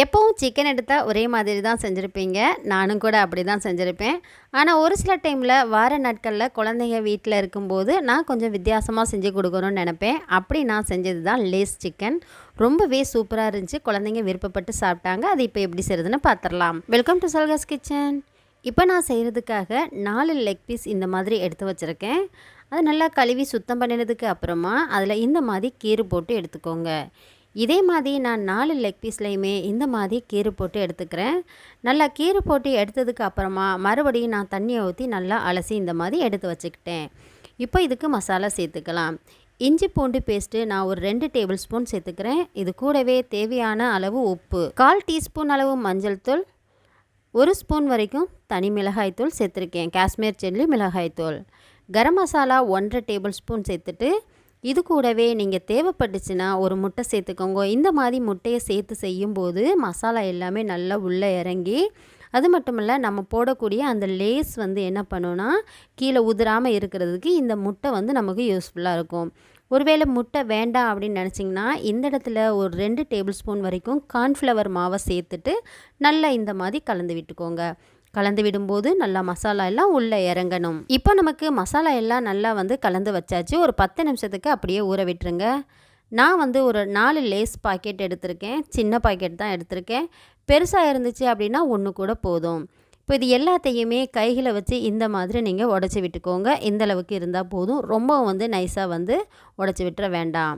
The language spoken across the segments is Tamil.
எப்போவும் சிக்கன் எடுத்தால் ஒரே மாதிரி தான் செஞ்சுருப்பீங்க. நானும் கூட அப்படி தான் செஞ்சுருப்பேன். ஆனால் ஒரு சில டைமில் வார நாட்களில் குழந்தைங்க வீட்டில் இருக்கும்போது நான் கொஞ்சம் வித்தியாசமாக செஞ்சு கொடுக்கணும்னு நினப்பேன். அப்படி நான் செஞ்சது தான் லேஸ் சிக்கன் ரொம்பவே சூப்பராக இருந்துச்சு. குழந்தைங்க விருப்பப்பட்டு சாப்பிட்டாங்க. அது இப்போ எப்படி செய்யுதுன்னு பார்த்துடலாம் வெல்கம் டு சல்காஸ் கிச்சன் இப்போ நான் செய்கிறதுக்காக நாலு லெக் பீஸ் இந்த மாதிரி எடுத்து வச்சுருக்கேன். அது நல்லா கழுவி சுத்தம் பண்ணினதுக்கு அப்புறமா அதில் இந்த மாதிரி கீறு போட்டு எடுத்துக்கோங்க. இதே மாதிரி நான் நாலு லெக் பீஸ்லையுமே இந்த மாதிரி கீறு போட்டு எடுத்துக்கிறேன். நல்லா கீறு போட்டு எடுத்ததுக்கு அப்புறமா மறுபடியும் நான் தண்ணியை ஊற்றி நல்லா அலசி இந்த மாதிரி எடுத்து வச்சுக்கிட்டேன். இப்போ இதுக்கு மசாலா சேர்த்துக்கலாம். இஞ்சி பூண்டு பேஸ்ட்டு நான் ஒரு ரெண்டு டேபிள் ஸ்பூன் சேர்த்துக்கிறேன். இது கூடவே தேவையான அளவு உப்பு கால் டீஸ்பூன் அளவு மஞ்சள் தூள் ஒரு ஸ்பூன் வரைக்கும் தனி மிளகாய்த்தூள் சேர்த்துருக்கேன். காஷ்மீர் சில்லி மிளகாய்த்தூள் கரம் மசாலா ஒன்றரை டேபிள் ஸ்பூன் சேர்த்துட்டு இது கூடவே நீங்கள் தேவைப்பட்டுச்சுன்னா ஒரு முட்டை சேர்த்துக்கோங்க. இந்த மாதிரி முட்டையை சேர்த்து செய்யும்போது மசாலா எல்லாமே நல்லா உள்ளே இறங்கி அது மட்டும் இல்லை நம்ம போடக்கூடிய அந்த லேஸ் வந்து என்ன பண்ணுன்னா கீழே உதிராமல் இருக்கிறதுக்கு இந்த முட்டை வந்து நமக்கு யூஸ்ஃபுல்லாக இருக்கும். ஒருவேளை முட்டை வேண்டாம் அப்படின்னு நினச்சிங்கன்னா இந்த இடத்துல ஒரு ரெண்டு டேபிள் ஸ்பூன் வரைக்கும் கார்ன்ஃப்ளவர் மாவை சேர்த்துட்டு நல்லா இந்த மாதிரி கலந்து விட்டுக்கோங்க. கலந்து விடும்போது நல்லா மசாலா எல்லாம் உள்ளே இறங்கணும். இப்போ நமக்கு மசாலா எல்லாம் நல்லா வந்து கலந்து வச்சாச்சு. ஒரு பத்து நிமிஷத்துக்கு அப்படியே ஊற விட்டுருங்க. நான் வந்து ஒரு நாலு லேஸ் பாக்கெட் எடுத்திருக்கேன். சின்ன பாக்கெட் தான் எடுத்திருக்கேன். பெருசாக இருந்துச்சு அப்படின்னா ஒன்று கூட போதும். இப்போ இது எல்லாத்தையுமே கைகளை வச்சு இந்த மாதிரி நீங்கள் உடச்சி விட்டுக்கோங்க. இந்த அளவுக்கு இருந்தால் போதும். ரொம்ப வந்து நைஸாக வந்து உடச்சி விட்டுற வேண்டாம்.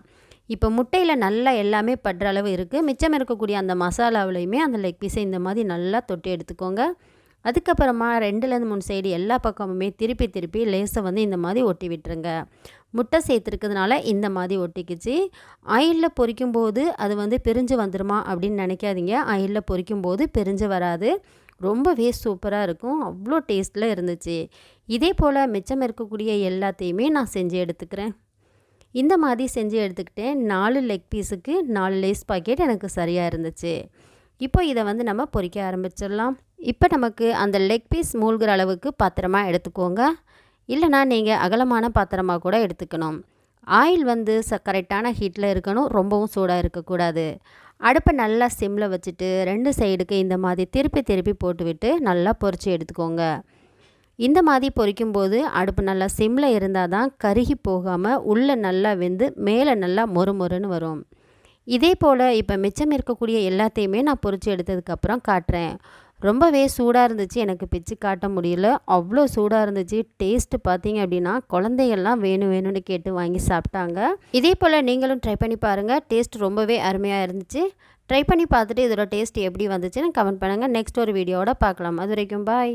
இப்போ முட்டையில் நல்லா எல்லாமே படுற அளவு இருக்குது மிச்சம் இருக்கக்கூடிய அந்த மசாலாவிலையுமே அந்த லெக் பீஸை இந்த மாதிரி நல்லா தொட்டி எடுத்துக்கோங்க. அதுக்கப்புறமா ரெண்டுலேருந்து மூணு சைடு எல்லா பக்கமுமே திருப்பி திருப்பி லேஸை வந்து இந்த மாதிரி ஒட்டி விட்டுருங்க. முட்டை சேர்த்துருக்கிறதுனால இந்த மாதிரி ஒட்டிக்குச்சு. ஆயிலில் பொரிக்கும் போது அது வந்து பிரிஞ்சு வந்துடுமா அப்படின்னு நினைக்காதீங்க. ஆயிலில் பொரிக்கும் போது பிரிஞ்சு வராது. ரொம்பவே சூப்பராக இருக்கும். அவ்வளோ டேஸ்ட்டில் இருந்துச்சு. இதே போல் மிச்சம் இருக்கக்கூடிய எல்லாத்தையுமே நான் செஞ்சு எடுத்துக்கிறேன். இந்த மாதிரி செஞ்சு எடுத்துக்கிட்டேன். நாலு லெக் பீஸுக்கு நாலு லேஸ் பாக்கெட் எனக்கு சரியாக இருந்துச்சு. இப்போ இதை வந்து நம்ம பொறிக்க ஆரம்பிச்சிடலாம். இப்போ நமக்கு அந்த லெக் பீஸ் மூழ்கிற அளவுக்கு பாத்திரமாக எடுத்துக்கோங்க. இல்லைனா நீங்கள் அகலமான பாத்திரமாக கூட எடுத்துக்கணும். ஆயில் வந்து ச கரெக்டான ஹீட்டில் இருக்கணும். ரொம்பவும் சூடாக இருக்கக்கூடாது. அடுப்பை நல்லா சிம்மில் வச்சுட்டு ரெண்டு சைடுக்கு இந்த மாதிரி திருப்பி திருப்பி போட்டுவிட்டு நல்லா பொறிச்சு எடுத்துக்கோங்க. இந்த மாதிரி பொறிக்கும்போது அடுப்பு நல்லா சிம்மில் இருந்தால் தான் கருகி போகாமல் உள்ளே நல்லா வெந்து மேலே நல்லா மொறு மொறுன்னு வரும். இதே போல் இப்போ மிச்சம் இருக்கக்கூடிய எல்லாத்தையுமே நான் பொறிச்சு எடுத்ததுக்கப்புறம் காட்டுறேன். ரொம்பவே சூடாக இருந்துச்சு. எனக்கு பிச்சு காட்ட முடியல. அவ்வளோ சூடாக இருந்துச்சு. டேஸ்ட்டு பார்த்தீங்க அப்படின்னா குழந்தைகள்லாம் வேணும் வேணும்னு கேட்டு வாங்கி சாப்பிட்டாங்க. இதே போல் நீங்களும் ட்ரை பண்ணி பாருங்கள் டேஸ்ட் ரொம்பவே அருமையாக இருந்துச்சு. ட்ரை பண்ணி பார்த்துட்டு இதோட டேஸ்ட் எப்படி வந்துச்சுன்னு கமெண்ட் பண்ணுங்கள் நெக்ஸ்ட் ஒரு வீடியோவோட பார்க்கலாம். அது வரைக்கும் பாய்